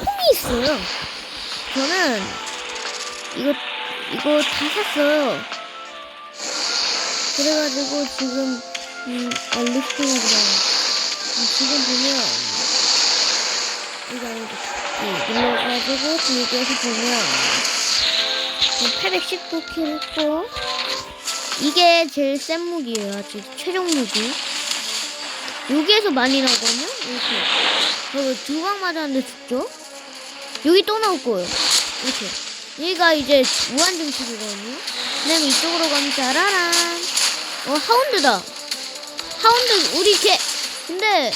총이 있어요. 저는 이거 이거 다 샀어요. 그래가지고 지금 음, 아, 리스팅을 들어요. 지금 보면 이거 이거 눌러가지고 여기에서 보면 819킬 했고 이게 제일 센 무기예요. 아직 최종 무기. 여기에서 많이 나오거든요. 이렇게. 저거 두방 맞았는데 죽죠? 여기 또 나올 거예요. 이렇게. 여기가 이제 무한 증식이거든요. 그다음에 이쪽으로 가면 짜라란. 어 하운드다. 하운드 우리 걔. 근데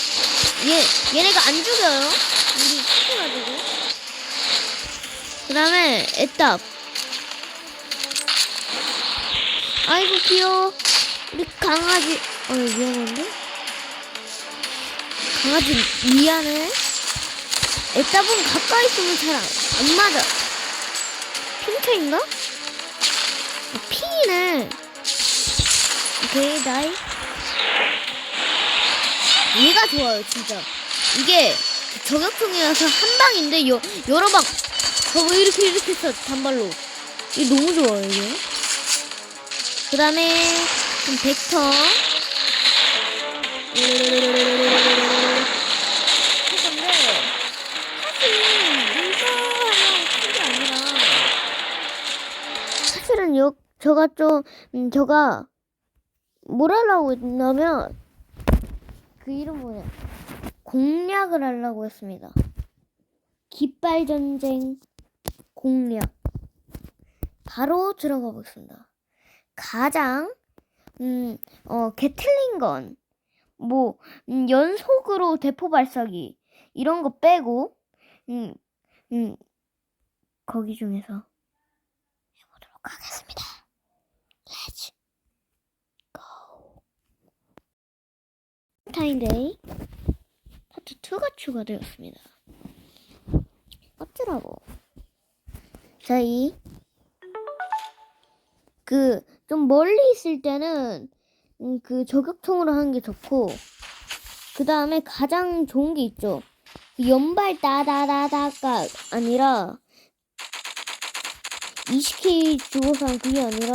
얘 얘네가 안 죽여요. 우리 시켜가지고. 그 다음에 애답. 아이고 귀여워. 우리 강아지. 어 위험한데? 강아지 미안해. 애답은 가까이 있으면 잘 안 맞아. 아, 핑이네. 오케이, 나이. 얘가 좋아요, 진짜. 이게 저격총이라서 한 방인데 여, 여러 방. 저거 이렇게 이렇게 해서 단발로. 이게 너무 좋아요, 이게. 그 다음에 좀 벡터. 할 건데 사실 이거 하면 큰게 아니라 사실은 요 저가 좀 음, 저가 뭘 하려고 했냐면 그 이름 뭐냐 공략을 하려고 했습니다. 깃발 전쟁 공략 바로 들어가 보겠습니다. 가장 음, 어, 개 틀린 건, 뭐, 음, 연속으로 대포 발사기, 이런 거 빼고, 음, 음, 거기 중에서 하겠습니다. Let's go. 타임데이 파트 2가 추가되었습니다. 어쩌라고. 저희, 그, 좀 멀리 있을 때는 음, 그 저격총으로 하는 게 좋고 그 다음에 가장 좋은 게 있죠. 그 연발 따다다다가 아니라 20K 주고서 한 그게 아니라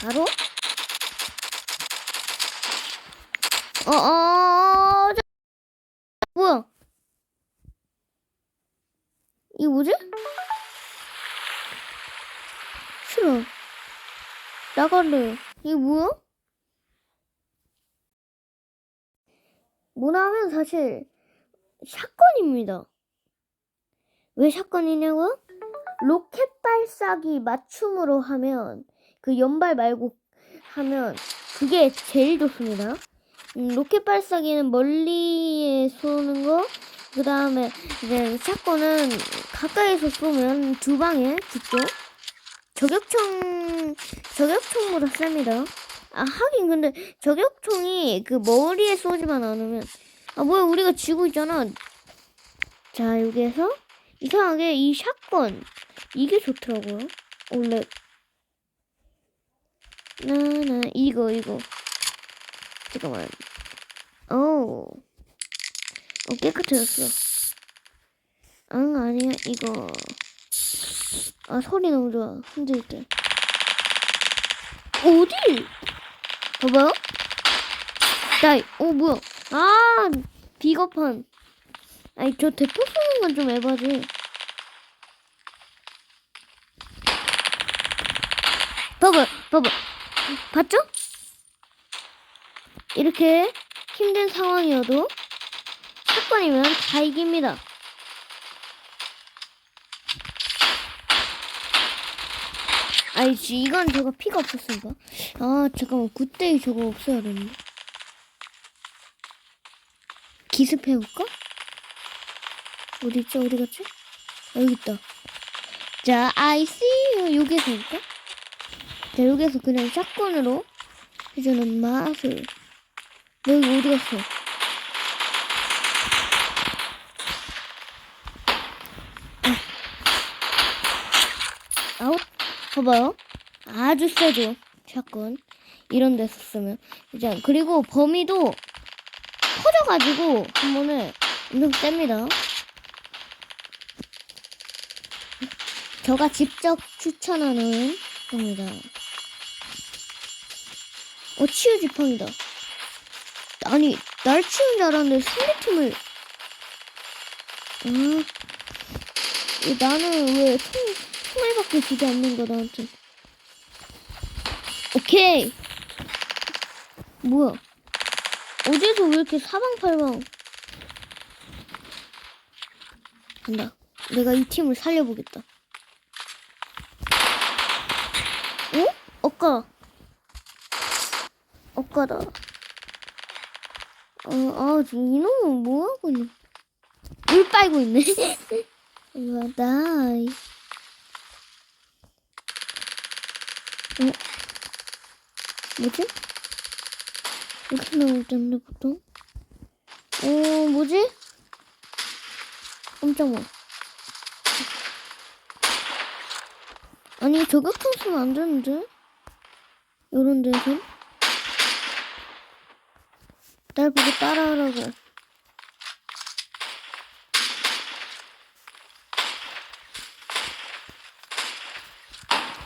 바로 어어 저... 뭐야? 이거 뭐지? 싫어. 나갈래. 이게 뭐야? 뭐냐면 사실 샷건입니다. 왜 샷건이냐고요? 로켓 발사기 맞춤으로 하면 그 연발 말고 하면 그게 제일 좋습니다. 음, 로켓 발사기는 멀리에 쏘는 거, 그 다음에 이제 샷건은 가까이서 쏘면 두 방에 죽죠. 저격총 저격총보다 셉니다. 아 하긴 근데 저격총이 그 머리에 쏘지만 않으면 아 뭐야 우리가 지고 있잖아. 자 여기에서 이상하게 이 샷건 이게 좋더라고요. 원래 나나 이거 이거. 잠깐만. 오, 어 깨끗해졌어. 응 아니야 이거. 아 소리 너무 좋아. 흔들 때. 어디? 봐봐요. 나이 어 뭐야. 아 비겁한. 아니 저 대포 쏘는 건 좀 에바지 봐봐 봐봐. 봤죠? 이렇게 힘든 상황이어도 사건이면 다 이깁니다. 아이씨 이건 저거 피가 없었으니까 아 잠깐만 그때 저거 없어야 되는데. 기습해볼까? 어디 있죠 어디 갔지? 아, 여기 있다. 자 아이씨 여기에서 해볼까? 자 여기에서 그냥 샷건으로 해주는 맛을 여기 어디 갔어? 아웃 봐봐요. 아주 세죠. 샷건. 이런 데서 쓰면. 이제, 그리고 범위도 커져가지고, 한 번에 엄청 셉니다. 저가 직접 추천하는 겁니다. 어, 치유 지팡이다. 아니, 날 치운 줄 알았는데 상대팀을. 아, 이 나는 왜 총, 총알밖에 주지 않는 거야, 나한테. 오케이. 뭐야. 어제도 왜 이렇게 사방팔방. 간다. 내가 이 팀을 살려보겠다. 어? 엇가. 엇가다. 어, 아, 저 이놈은 뭐하고 있냐. 물 빨고 있네. 이거, 나이. 어? 뭐지? 이렇게 나올 텐데, 보통? 어, 뭐지? 깜짝아. 아니, 저격총 쓰면 안 되는데? 요런 데서? 날 보고 따라하라고.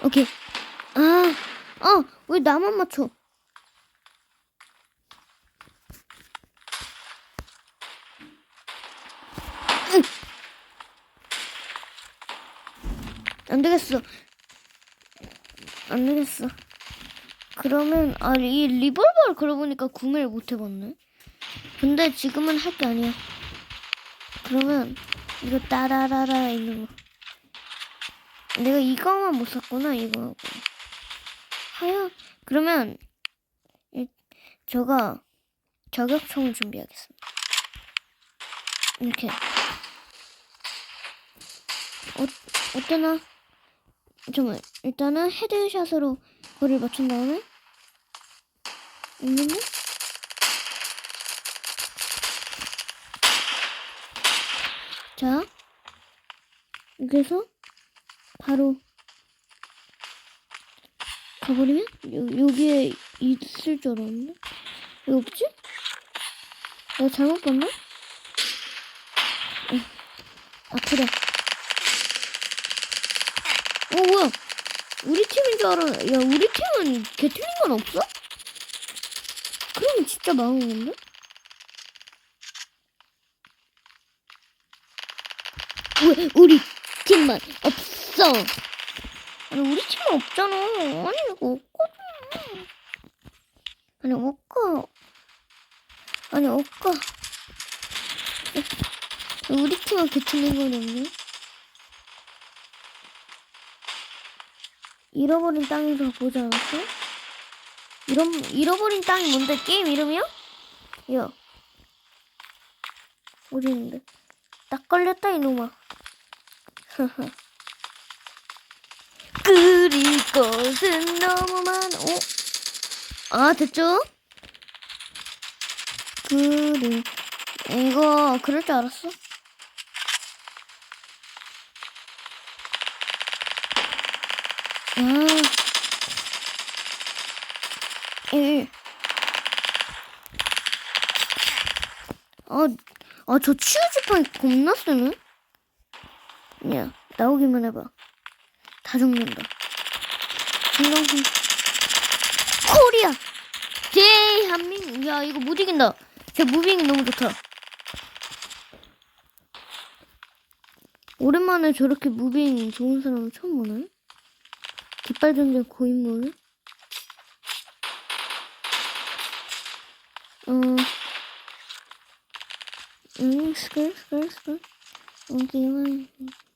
오케이. 아, 아, 왜 나만 맞춰? 으. 안 되겠어. 안 되겠어. 그러면 아 이 리볼버를 그러고 보니까 구매를 못 해봤네. 근데 지금은 할 게 아니야. 그러면 이거 따라라라 있는 거. 내가 이거만 못 샀구나 이거. 하여 그러면 이, 저가 저격총을 준비하겠습니다. 이렇게 어 어떠나? 잠깐만 일단은 헤드샷으로 거리를 맞춘 다음에 있는데? 자 여기서 바로 가버리면 요, 여기에 있을 줄 알았는데 왜 없지? 내가 잘못 봤나? 어, 아프다 어 뭐야 우리 팀인 줄 알아 야 우리 팀은 개 틀린 건 없어? 그러면 진짜 망한 건데? 왜 우리 팀만 없어 아니 우리 팀은 없잖아 아니 이거 없거든 아니 없까 아니 없까 우리 팀은 개 틀린 건 없네 잃어버린 땅에서 보지 않았어? 잃어, 잃어버린 땅이 뭔데? 게임 이름이야? 야. 어디 있는데? 딱 걸렸다, 이놈아. 그릴 것은 너무 많아. 어? 아, 됐죠? 그리, 이거, 그럴 줄 알았어? 아. 일. 아, 아, 저 치우지팡이 겁나 쓰네? 야, 나오기만 해봐. 다 죽는다. 김동신. 코리아! 대한민국. 야, 이거 못 이긴다. 제 무빙이 너무 좋다. 오랜만에 저렇게 무빙 좋은 사람 처음 보네. 깃발 전쟁 고인물. 어, 음, 스컬, 스컬, 스컬. 여기만. 아,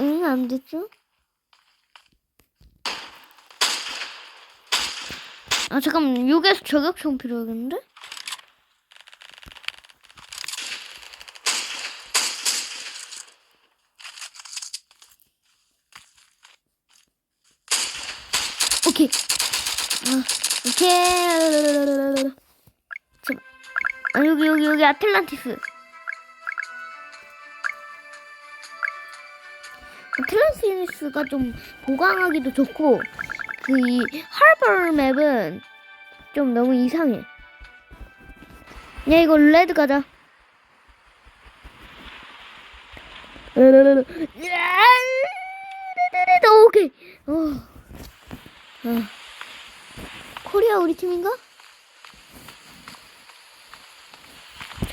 응, 안 됐죠? 아, 잠깐만, 여기에서 저격총 필요하겠는데? 오케이. 아, 오케이. 저, 아, 여기, 여기, 여기 아틀란티스. 아틀란티스가 좀 보강하기도 좋고, 그, 이, 하버 맵은 좀 너무 이상해. 야, 이거 레드 가자. 오케이. 어. 아. 코리아 우리 팀인가?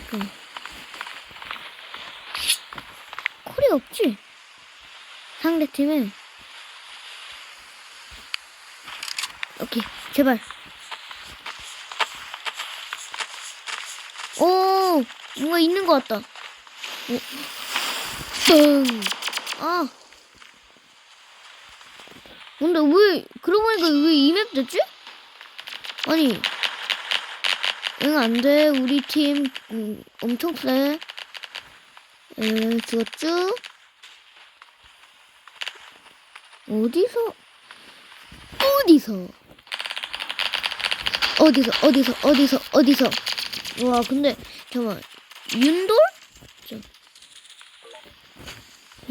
잠깐. 코리아 없지? 상대 팀은 오케이 제발 오 뭔가 있는 것 같다 오. 뻥. 아 근데 왜 그러고 보니까 왜 이 맵 됐지? 아니 응 안돼 우리 팀 음, 엄청 세 에, 죽었죠? 어디서 어디서 어디서 어디서 어디서 어디서 와 근데 잠깐만 윤돌? 좀.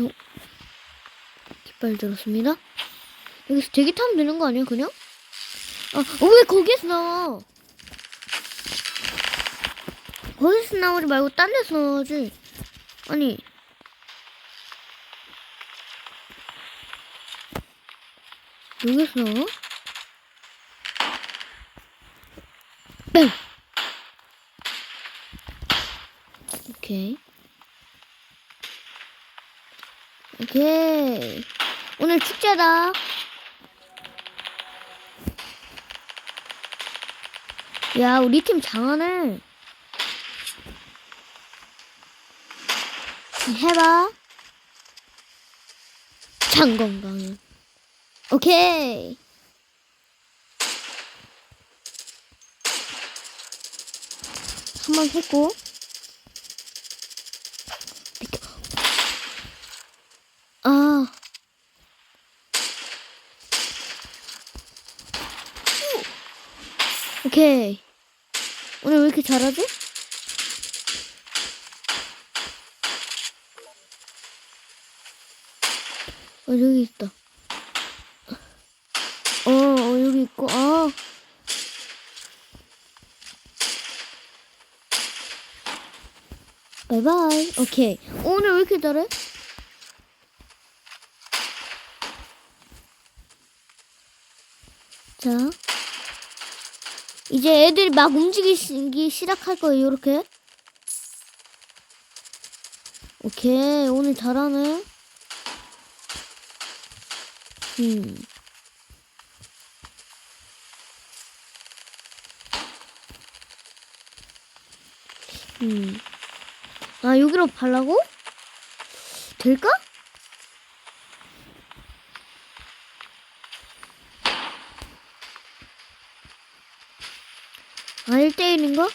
어? 깃발 들었습니다 여기서 대기 타면 되는 거 아니야 그냥? 아왜 거기에서 나와 거기서 나오지 말고 딴 데서 나와야지 아니 여기서? 뺑! 오케이 오케이 오늘 축제다 야 우리 팀 장하네 해봐 장건강은 오케이. 한 번 했고. 아. 오케이. 오늘 왜 이렇게 잘하지? 어 여기 있다 여기 있고 아 바이바이. 오케이. 오늘 왜 이렇게 잘해? 자. 이제 애들이 막 움직이기 시작할 거예요 이렇게? 오케이. 오늘 잘하네. 음 음. 아, 여기로 발라고? 될까? 아, 1대1인가?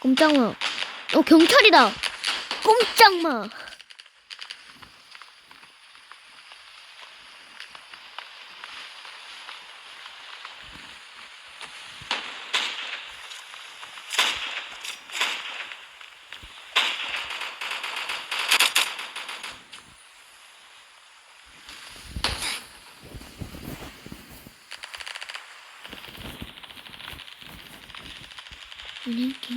꼼짝마. 어, 경찰이다! 꼼짝마! 이렇게.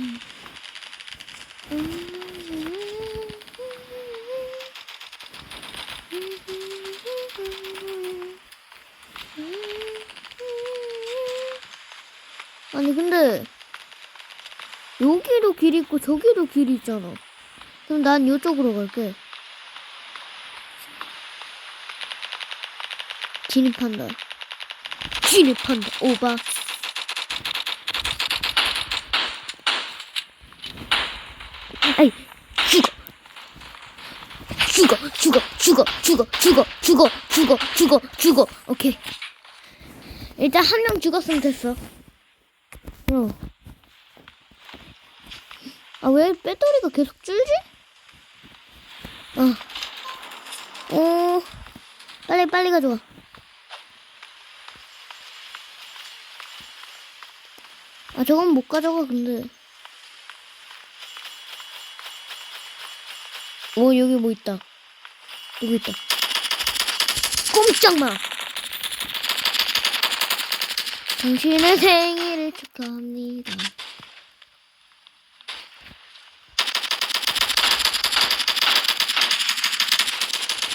아니 근데 여기도 길 있고 저기도 길 있잖아. 그럼 난 이쪽으로 갈게. 진입한다. 진입한다. 오바. 아이 죽어. 죽어 죽어 죽어 죽어 죽어 죽어 죽어 죽어 죽어. 오케이. 일단 한 명 죽었으면 됐어. 어. 어아왜 배터리가 계속 줄지? 어. 어. 빨리 빨리 가져와. 아 저건 못 가져가 근데 오 여기 뭐 있다. 누구 있다. 꼼짝 마. 당신의 생일을 축하합니다.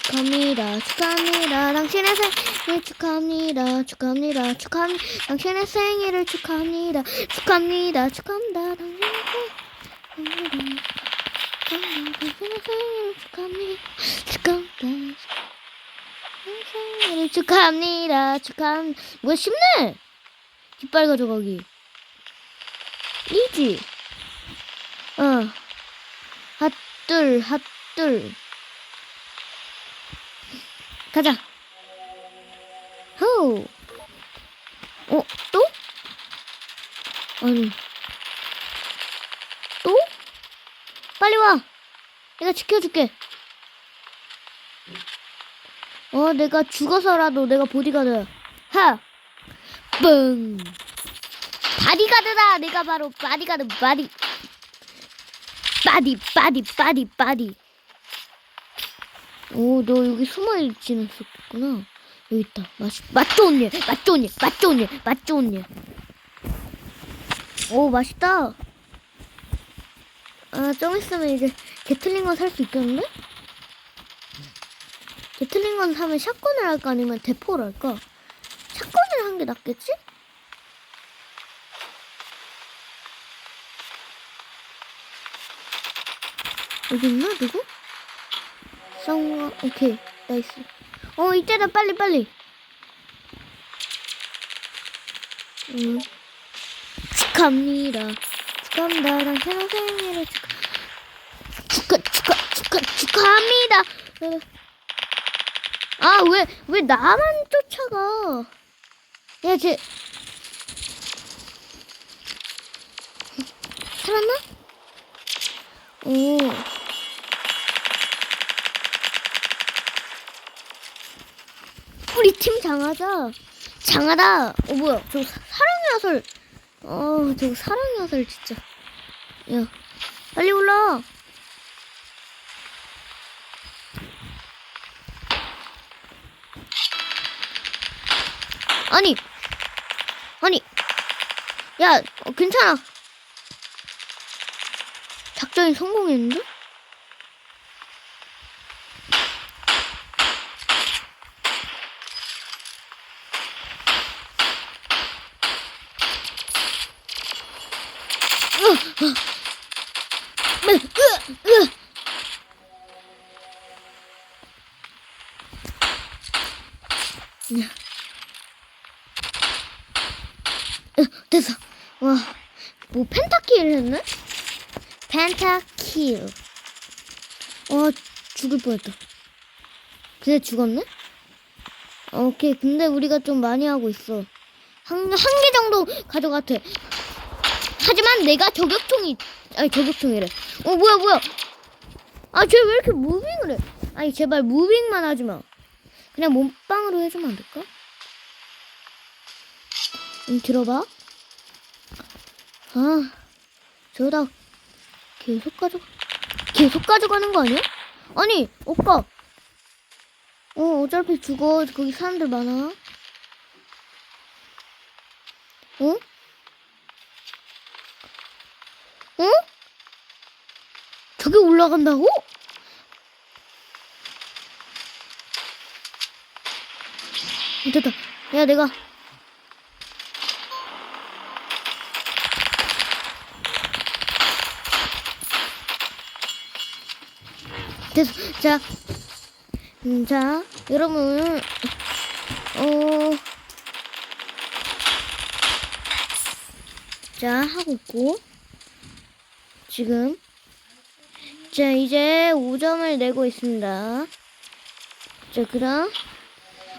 축하합니다. 축하합니다. 당신의 생일 축하합니다. 축하합니다. 축하합니다. 당신의 생일을 축하합니다. 축하합니다. 축하합니다. 당신의 생일 당신의 생일 축하합니다. 축하합니다. 축하합니다. 축하합니다. 뭐야 쉽네. 깃발 가져가기. 이지. 어. 핫둘 핫둘. 가자. 호. 어 또? 아니. 또? 빨리 와. 내가 지켜줄게. 어, 내가 죽어서라도 내가 보디가드. 하! 뻥! 바디가드다! 내가 바로 바디가드, 바디. 바디, 바디, 바디, 바디. 오, 너 여기 숨어 있지는 있었구나. 여기 있다. 맛, 맛 좋은 일, 맛 좋은 일, 맛 좋은 일, 맛 좋은 일. 오, 맛있다. 아, 좀 있으면 이제 게틀링건 살 수 있겠는데? 게틀링건 사면 샷건을 할까 아니면 대포를 할까? 샷건을 한 게 낫겠지? 여기 있나 누구? 쌍화 오케이 나이스 어 이때다 빨리 빨리 음. 축하합니다 축하합니다 당신의 생일을 축하 축하 축하 축하 축하합니다 어. 아, 왜, 왜 나만 쫓아가? 야, 쟤. 살았나? 오. 우리 팀 장하자. 장하다. 어, 뭐야. 저 사- 사랑의 화살. 어, 저 사랑의 화살 진짜. 야, 빨리 올라. 아니, 아니, 야, 어, 괜찮아. 작전이 성공했는데? 펜타킬. 와, 죽을 뻔했다. 근데 죽었네? 어, 오케이. 근데 우리가 좀 많이 하고 있어. 한, 한 개 정도 가져갔대. 하지만 내가 저격총이, 아니, 저격총이래. 어, 뭐야, 뭐야. 아, 쟤 왜 이렇게 무빙을 해? 아니, 제발 무빙만 하지 마. 그냥 몸빵으로 해주면 안 될까? 응, 들어봐. 아, 저러다 계속 가져, 계속 가져가는 거 아니야? 아니, 오빠. 어, 어차피 죽어. 거기 사람들 많아. 어? 어? 저기 올라간다고? 됐다. 야, 내가 됐어. 자, 음, 자, 여러분, 어, 자, 하고 있고, 지금, 자, 이제 5점을 내고 있습니다. 자, 그 다음,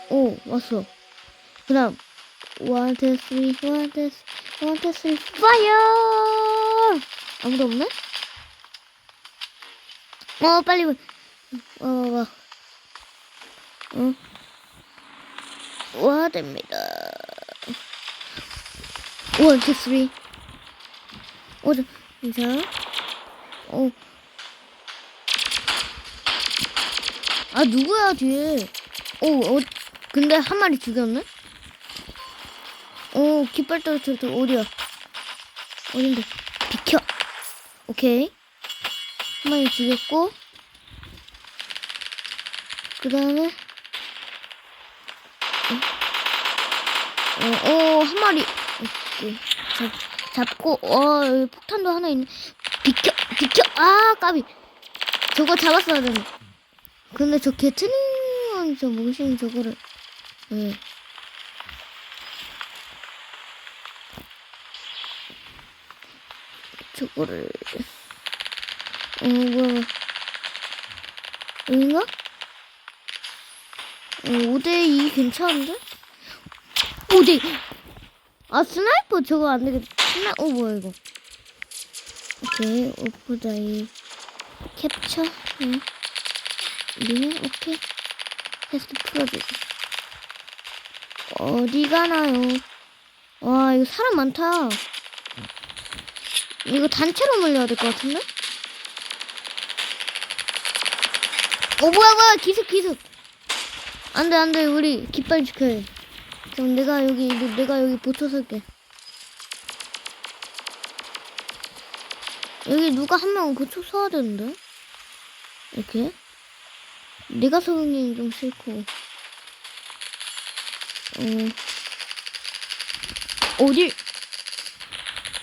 오, 왔어. 그 다음, 1, 2, 3, 1, 2, 3, 1, 2, 3, 파이어! 아무도 없네? 어, 빨리, 와, 와, 와. 어? 와, 됩니다. 1, 2, 3. 어, 자, 자, 어. 아 누구야 뒤에? 오, 어, 근데 한 마리 죽였네? 오, 깃발 떨어졌다. 어디야? 어딘데? 비켜. 오케이. 한 마리 죽였고. 그 다음에. 어, 어, 한 마리. 오케이. 잡, 잡고, 어, 여기 폭탄도 하나 있네. 비켜, 비켜. 아, 까비. 저거 잡았어야 되네. 근데 저 개트닝 저 무신 저거를 예. 저거를 어 뭐야 여긴가? 어, 5대2 괜찮은데? 5대 아 스나이퍼 저거 안 되겠다 스나 어 뭐야 이거 오케이 오프다이 캡처 응. 네, 오케이. 테스트 풀어주고. 어디 가나요? 와, 이거 사람 많다. 이거 단체로 물려야 될 것 같은데? 어, 뭐야, 뭐야, 기습, 기습. 안 돼, 안 돼, 우리 깃발 지켜야 돼. 그럼 내가 여기, 내가 여기 붙어 설게. 여기 누가 한명 고쳐 서야 되는데? 이렇게? 내가 서는 좀 싫고. 어. 어딜?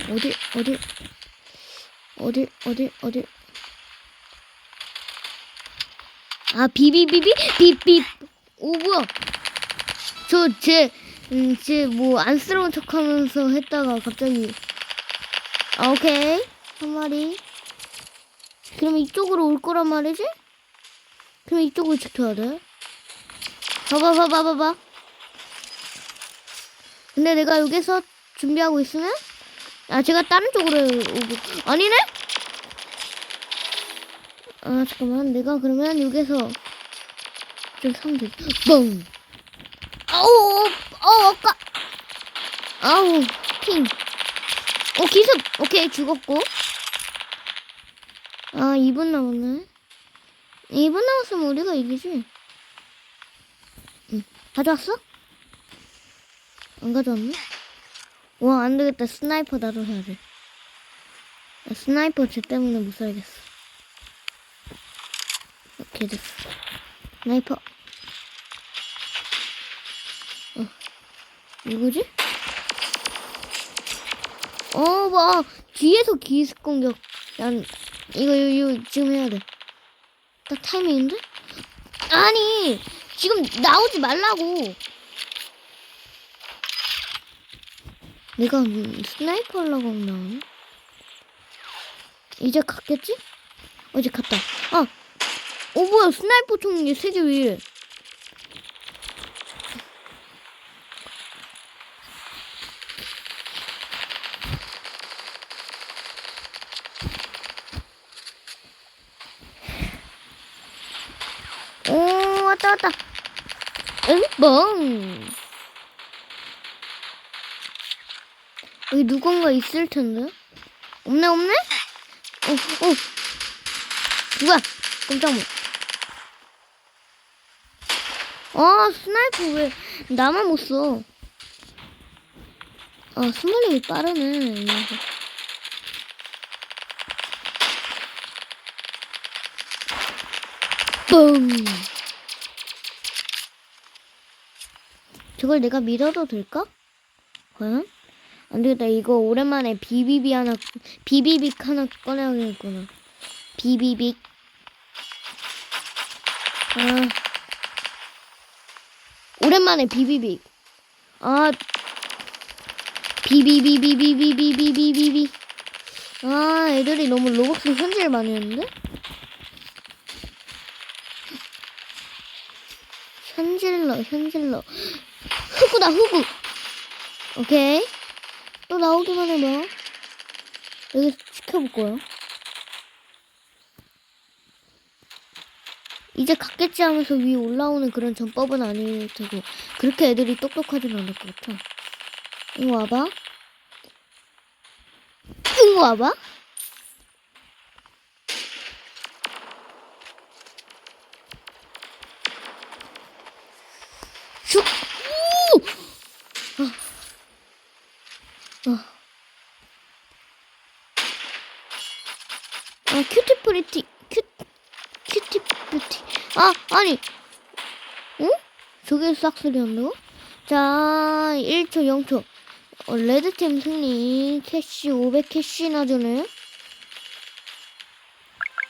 어딜? 어딜? 어딜? 어딜? 어딜? 아 비비비비 비비. 오 뭐야? 저제 음, 제뭐 안쓰러운 척하면서 했다가 갑자기 아 오케이 한 마리. 그럼 이쪽으로 올 거란 말이지? 그럼 이쪽을 지켜야 돼. 봐봐, 봐봐, 봐봐. 근데 내가 여기서 준비하고 있으면, 아, 제가 다른 쪽으로 오고, 아니네? 아, 잠깐만. 내가 그러면 여기서 좀 사면 돼. 뻥! 아우, 어, 아까. 아우, 핑. 어, 기습! 오케이, 죽었고. 아, 2분 남았네. 2분 남았으면 우리가 이기지. 응. 가져왔어? 안 가져왔네? 와, 안 되겠다. 스나이퍼 나도 해야 돼. 야, 스나이퍼 쟤 때문에 못 살겠어. 됐어. 스나이퍼. 어, 누구지? 어, 봐. 뒤에서 기습 공격. 난, 이거, 이거, 이거 지금 해야 돼. 딱 타이밍인데? 아니 지금 나오지 말라고 내가 음, 스나이퍼 하려고 나오네 이제 갔겠지? 어제 갔다 아! 어 뭐야 스나이퍼 총이 세개 왜 이래 오 왔다 왔다. 응뻥 여기 누군가 있을 텐데? 없네 없네? 어어. 누가? 깜짝 놀 아 스나이퍼 왜 나만 못 써 아 스몰링이 빠르네. 뻥. 저걸 내가 믿어도 될까? 과연? 안 되겠다. 이거 오랜만에 비비비 하나, 비비빅 하나 꺼내야겠구나. 비비빅. 아. 오랜만에 비비빅. 아. 비비비비비비비비비비비. 아, 애들이 너무 로벅스 현질 많이 했는데? 현질러, 현질러. 흑우다, 흑우. 오케이. 또 나오기만 해봐. 여기 지켜볼 거야. 이제 갔겠지 하면서 위에 올라오는 그런 전법은 아닐 테고. 그렇게 애들이 똑똑하진 않을 것 같아. 이거 와봐. 이거 와봐. 슉! 우! 아. 아. 아, 큐티 프리티, 큐, 큐티 뷰티. 아, 아니. 어? 저게 싹쓸이였나? 자, 1초, 0초. 어, 레드팀 승리. 캐시 500 캐시나 주네.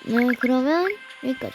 네, 그러면 여기까지.